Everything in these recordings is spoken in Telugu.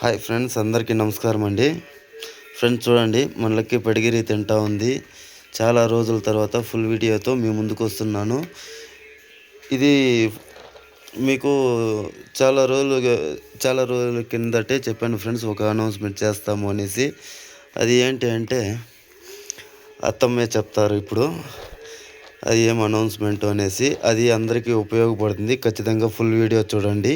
హాయ్ ఫ్రెండ్స్ అందరికీ నమస్కారం అండి. ఫ్రెండ్స్ చూడండి మన లక్కీ పడిగిరి తింటా ఉంది. చాలా రోజుల తర్వాత ఫుల్ వీడియోతో మీ ముందుకు వస్తున్నాను. ఇది మీకు చాలా రోజులు చాలా రోజుల కిందటే చెప్పాను ఫ్రెండ్స్ ఒక అనౌన్స్మెంట్ చేస్తాము అనేసి. అది ఏంటి అంటే అత్తమ్మే చెప్తారు ఇప్పుడు. అది ఏం అనౌన్స్మెంట్ అనేసి అది అందరికీ ఉపయోగపడుతుంది. ఖచ్చితంగా ఫుల్ వీడియో చూడండి.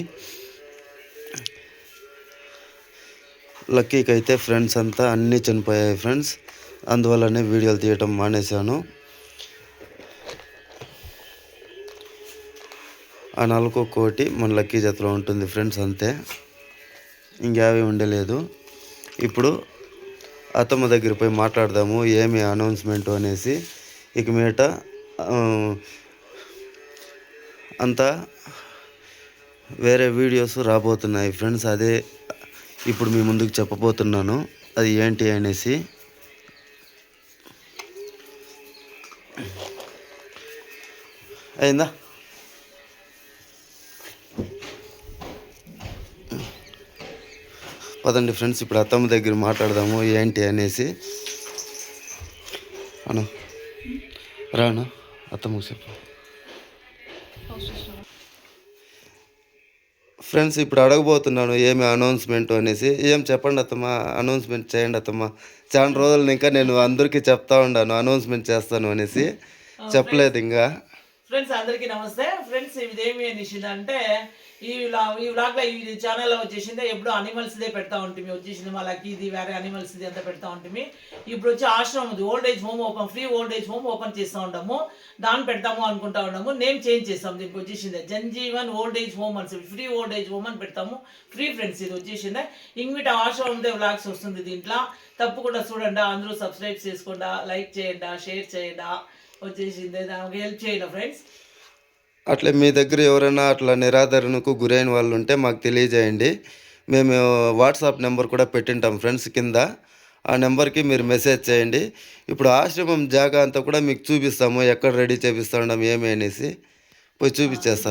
లక్కీకి అయితే ఫ్రెండ్స్ అంతా అన్నీ చనిపోయాయి ఫ్రెండ్స్. అందువల్లనే వీడియోలు తీయటం మానేశాను. ఆ నాలుగో కోటి మన లక్కీ జతలో ఉంటుంది ఫ్రెండ్స్ అంతే. ఇంకేవి ఉండలేదు. ఇప్పుడు అత్తమ్మ దగ్గర పోయి మాట్లాడదాము ఏమి అనౌన్స్మెంట్ అనేసి. ఇక మీట అంతా వేరే వీడియోస్ రాబోతున్నాయి ఫ్రెండ్స్. అదే ఇప్పుడు మీ ముందుకు చెప్పబోతున్నాను. అది ఏంటి అనేసి. అయిందా? పదండి ఫ్రెండ్స్ ఇప్పుడు అత్తమ్మ దగ్గర మాట్లాడదాము ఏంటి అనేసి. అను రాను అత్తమ్మ చెప్పు. ఫ్రెండ్స్ ఇప్పుడు అడగబోతున్నాను ఏమి అనౌన్స్మెంట్ అనేసి. ఏం చెప్పండి అత్తమ్మ అనౌన్స్మెంట్ చేయండి అత్తమ్మ. చాలా రోజులు ఇంకా నేను అందరికీ చెప్తా ఉన్నాను అనౌన్స్మెంట్ చేస్తాను అనేసి. చెప్పలేదు ఇంకా. ఫ్రెండ్స్ అందరికీ నమస్తే. ఫ్రెండ్స్ ఇదేమి అనేసింది అంటే ఈ వ్లా ఈ వ్లాగ్లో ఈ ఛానల్లో వచ్చేసింది ఎప్పుడు అనిమల్స్దే పెడతా ఉంటుంది వచ్చేసింది వాళ్ళకి ఇది వేరే అనిమల్స్ది అంతా పెడతా ఉంటుంది ఇప్పుడు వచ్చి ఆశ్రమం ఉంది. Old age home open free old age home open చేస్తూ ఉంటాము దాన్ని పెడతాము అనుకుంటా ఉన్నాము నేమ్ చేంజ్ చేస్తాం దీనికి వచ్చేసింది జంజీవన్ ఓల్డ్ ఏజ్ హోమ్ అని ఫ్రీ ఓల్డ్ ఏజ్ హోమ్ అని పెడతాము. ఫ్రీ ఫ్రెండ్స్ ఇది వచ్చేసింది. ఆశ్రమం ఆశ్రమందే వ్లాగ్స్ వస్తుంది దీంట్లో. తప్పకుండా చూడండి. అందరూ సబ్స్క్రైబ్ చేసుకోండి. లైక్ చేయండి. షేర్ చేయండి. వచ్చేసింది. హెల్ప్ చేయండి ఫ్రెండ్స్ అట్లా మీ దగ్గర ఎవరైనా అట్లా నిరాదరణకు గురైన వాళ్ళు ఉంటే మాకు తెలియజేయండి. మేము వాట్సాప్ నెంబర్ కూడా పెట్టింటాం ఫ్రెండ్స్ కింద. ఆ నెంబర్కి మీరు మెసేజ్ చేయండి. ఇప్పుడు ఆశ్రమం జాగా అంతా కూడా మీకు చూపిస్తాము ఎక్కడ రెడీ చేపిస్తా ఉన్నాం ఏమి అనేసి. పోయి చూపించేస్తా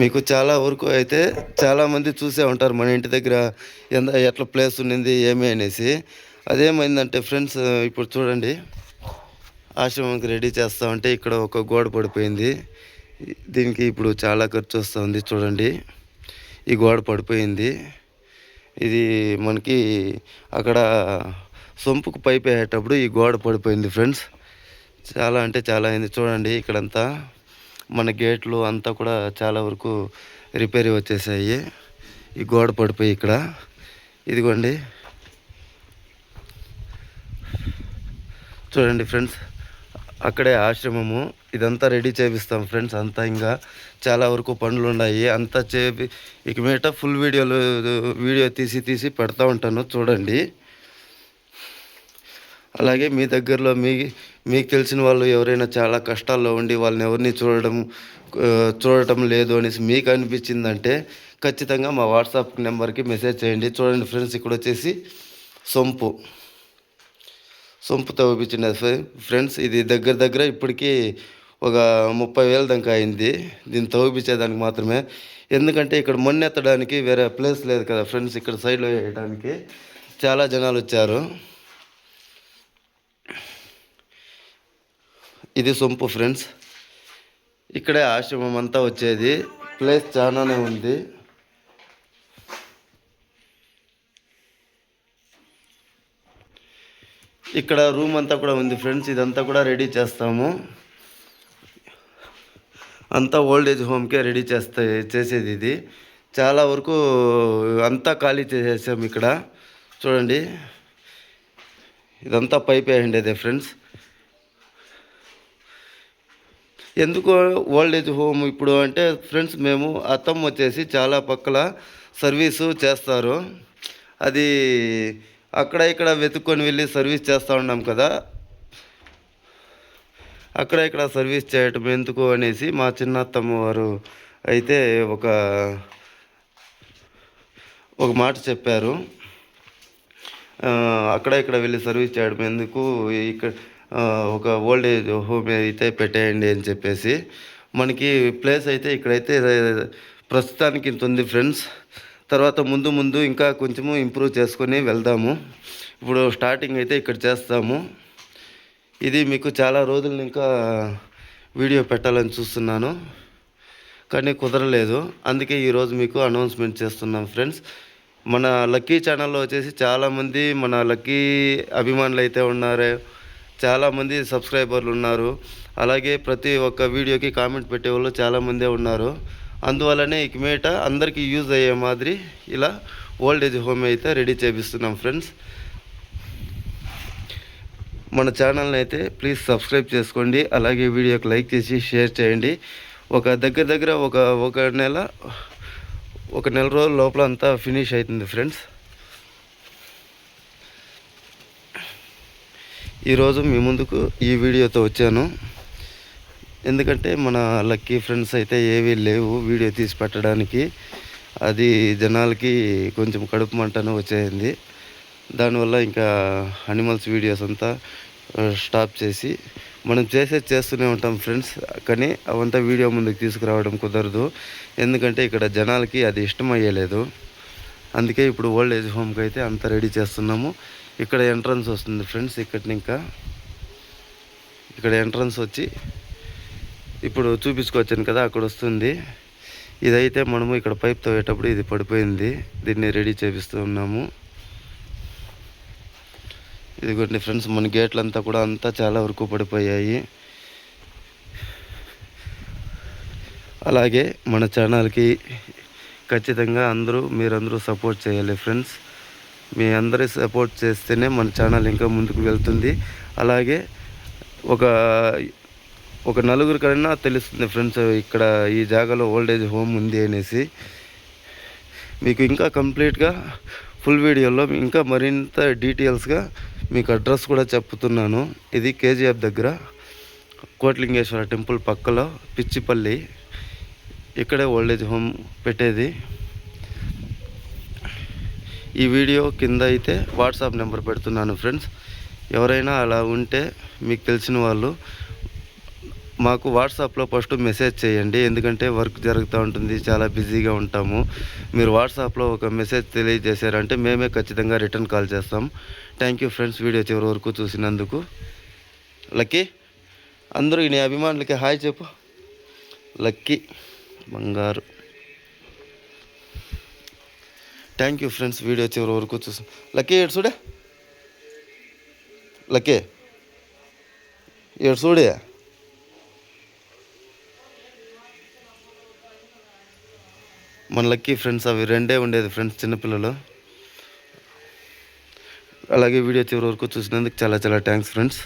మీకు చాలా వరకు అయితే చాలామంది చూసే ఉంటారు మన ఇంటి దగ్గర ఎంత ఎట్లా ప్లేస్ ఉన్నింది ఏమి అనేసి. అదేమైందంటే ఫ్రెండ్స్ ఇప్పుడు చూడండి. ఆశ్రమంకి రెడీ చేస్తామంటే ఇక్కడ ఒక గోడ పడిపోయింది. దీనికి ఇప్పుడు చాలా ఖర్చు వస్తుంది చూడండి. ఈ గోడ పడిపోయింది. ఇది మనకి అక్కడ సొంపుకు పైప్ వేసేటప్పుడు ఈ గోడ పడిపోయింది ఫ్రెండ్స్ చాలా అంటే చాలా అయింది చూడండి ఇక్కడంతా. మన గేట్లు అంతా కూడా చాలా వరకు రిపేర్ వచ్చేసాయి. ఈ గోడ పడిపోయి ఇక్కడ. ఇదిగోండి. చూడండి ఫ్రెండ్స్ అక్కడే ఆశ్రమము. ఇదంతా రెడీ చేపిస్తాం ఫ్రెండ్స్ అంతా ఇంకా చాలా వరకు పనులు ఉన్నాయి. అంతా చేపి ఇక మీట ఫుల్ వీడియోలు వీడియో తీసి తీసి పెడతా ఉంటాను. చూడండి. అలాగే మీ దగ్గరలో మీ మీకు తెలిసిన వాళ్ళు ఎవరైనా చాలా కష్టాల్లో ఉండి వాళ్ళని ఎవరిని చూడడం చూడటం లేదు అనేసి మీకు అనిపించిందంటే ఖచ్చితంగా మా వాట్సాప్ నెంబర్కి మెసేజ్ చేయండి. చూడండి ఫ్రెండ్స్ ఇక్కడ వచ్చేసి సొంపు. సొంపు తవ్విపించిన ఫ్రెండ్స్ ఇది దగ్గర దగ్గర ఇప్పటికీ ఒక ముప్పై వేల దాకా అయింది. దీన్ని తవ్విపించేదానికి మాత్రమే. ఎందుకంటే ఇక్కడ మొన్నెత్తడానికి వేరే ప్లేస్ లేదు కదా ఫ్రెండ్స్ ఇక్కడ సైడ్లో వేయడానికి. చాలా జనాలు వచ్చారు. ఇది సొంపు ఫ్రెండ్స్ ఇక్కడే ఆశ్రమం అంతా వచ్చేది. ప్లేస్ చాలానే ఉంది. ఇక్కడ రూమ్ అంతా కూడా ఉంది ఫ్రెండ్స్ ఇదంతా కూడా రెడీ చేస్తాము. అంతా ఓల్డ్ ఏజ్ హోమ్కే రెడీ చేస్తా చేసేది ఇది. చాలా వరకు అంతా ఖాళీ చేసేసాము ఇక్కడ. చూడండి. ఇదంతా పైప్ వేయండి ఫ్రెండ్స్ ఎందుకు ఓల్డ్ ఏజ్ హోమ్ ఇప్పుడు అంటే ఫ్రెండ్స్ మేము అత్తమ్మ వచ్చేసి చాలా పక్కల సర్వీసు చేస్తారు. అది అక్కడ ఇక్కడ వెతుక్కొని వెళ్ళి సర్వీస్ చేస్తూ ఉన్నాం కదా. అక్కడ ఇక్కడ సర్వీస్ చేయటం ఎందుకు అనేసి మా చిన్న అత్తమ్మ వారు అయితే ఒక ఒక మాట చెప్పారు. అక్కడ ఇక్కడ వెళ్ళి సర్వీస్ చేయడం ఎందుకు ఇక్కడ ఒక ఓల్డ్ ఏజ్ హోమ్ అయితే పెట్టేయండి అని చెప్పేసి మనకి ప్లేస్ అయితే ఇక్కడైతే ప్రస్తుతానికి ఇంత ఉంది ఫ్రెండ్స్. తర్వాత ముందు ముందు ఇంకా కొంచెము ఇంప్రూవ్ చేసుకొని వెళ్దాము. ఇప్పుడు స్టార్టింగ్ అయితే ఇక్కడ చేస్తాము. ఇది మీకు చాలా రోజులు ఇంకా వీడియో పెట్టాలని చూస్తున్నాను. కానీ కుదరలేదు. అందుకే ఈరోజు మీకు అనౌన్స్మెంట్ చేస్తున్నాం ఫ్రెండ్స్. మన లక్కీ ఛానల్లో వచ్చేసి చాలామంది మన లక్కీ అభిమానులు అయితే ఉన్నారు చాలామంది సబ్స్క్రైబర్లు ఉన్నారు. అలాగే ప్రతి ఒక్క వీడియోకి కామెంట్ పెట్టేవాళ్ళు చాలామందే ఉన్నారు. అందువల్లనే ఇక మీట అందరికీ యూజ్ అయ్యే మాదిరి ఇలా ఓల్డ్ ఏజ్ హోమ్ అయితే రెడీ చేపిస్తున్నాం ఫ్రెండ్స్. మన ఛానల్ని అయితే ప్లీజ్ సబ్స్క్రైబ్ చేసుకోండి. అలాగే వీడియోకి లైక్ చేసి షేర్ చేయండి. ఒక దగ్గర దగ్గర ఒక ఒక నెల ఒక నెల రోజుల లోపల అంతా ఫినిష్ అవుతుంది ఫ్రెండ్స్. ఈరోజు మీ ముందుకు ఈ వీడియోతో వచ్చాను. ఎందుకంటే మన లక్కీ ఫ్రెండ్స్ అయితే ఏవీ లేవు వీడియో తీసి పెట్టడానికి. అది జనాలకి కొంచెం కడుపు మంటను వచ్చేయింది దానివల్ల ఇంకా అనిమల్స్ వీడియోస్ అంతా స్టాప్ చేసి మనం చేసే చేస్తూనే ఉంటాం ఫ్రెండ్స్. కానీ అవంతా వీడియో ముందుకు తీసుకురావడం కుదరదు. ఎందుకంటే ఇక్కడ జనాలకి అది ఇష్టం అయ్యలేదు అందుకే ఇప్పుడు ఓల్డ్ ఏజ్ హోమ్కి అయితే అంతా రెడీ చేస్తున్నాము. ఇక్కడ ఎంట్రన్స్ వస్తుంది ఫ్రెండ్స్ ఇక్కడ ఇంకా. ఇక్కడ ఎంట్రన్స్ వచ్చి ఇప్పుడు చూపించుకొచ్చాను కదా అక్కడ వస్తుంది. ఇదైతే మనము ఇక్కడ పైప్ తవ్వేటప్పుడు ఇది పడిపోయింది. దీన్ని రెడీ చేపిస్తూ ఉన్నాము. ఇదిగోండి ఫ్రెండ్స్ మన గేట్లంతా కూడా అంతా చాలా వరకు పడిపోయాయి. అలాగే మన ఛానల్కి ఖచ్చితంగా అందరూ మీరందరూ సపోర్ట్ చేయాలి ఫ్రెండ్స్ మీ అందరి సపోర్ట్ చేస్తేనే మన ఛానల్ ఇంకా ముందుకు వెళ్తుంది. అలాగే ఒక ఒక నలుగురికైనా తెలుస్తుంది ఫ్రెండ్స్ ఇక్కడ ఈ జాగాలో ఓల్డ్ ఏజ్ హోమ్ ఉంది అనేసి. మీకు ఇంకా కంప్లీట్గా ఫుల్ వీడియోలో ఇంకా మరింత డీటెయిల్స్గా మీకు అడ్రస్ కూడా చెప్తున్నాను. ఇది కేజీఎఫ్ దగ్గర కోట్లింగేశ్వర టెంపుల్ పక్కలో పిచ్చిపల్లి. ఇక్కడే ఓల్డేజ్ హోమ్ పెట్టేది. ఈ వీడియో కింద అయితే వాట్సాప్ నెంబర్ పెడుతున్నాను ఫ్రెండ్స్. ఎవరైనా అలా ఉంటే మీకు తెలిసిన వాళ్ళు మాకు వాట్సాప్లో ఫస్ట్ మెసేజ్ చేయండి. ఎందుకంటే వర్క్ జరుగుతూ ఉంటుంది చాలా బిజీగా ఉంటాము. మీరు వాట్సాప్లో ఒక మెసేజ్ తెలియజేశారంటే మేమే ఖచ్చితంగా రిటర్న్ కాల్ చేస్తాం. థ్యాంక్ యూ ఫ్రెండ్స్ వీడియో చివరి వరకు చూసినందుకు. లక్కీ అందరూ నీ అభిమానులకి హాయ్ చెప్పు. లక్కీ బంగారు. థ్యాంక్ యూ ఫ్రెండ్స్ వీడియో చివరి వరకు చూసాం లక్కీ ఏడు చూడే? లక్కీ. ఏడు చూడే? మన లక్కీ ఫ్రెండ్స్ అవి రెండే ఉండేది ఫ్రెండ్స్ చిన్నపిల్లలు. అలాగే వీడియో చివరి వరకు చూసినందుకు చాలా చాలా థ్యాంక్స్ ఫ్రెండ్స్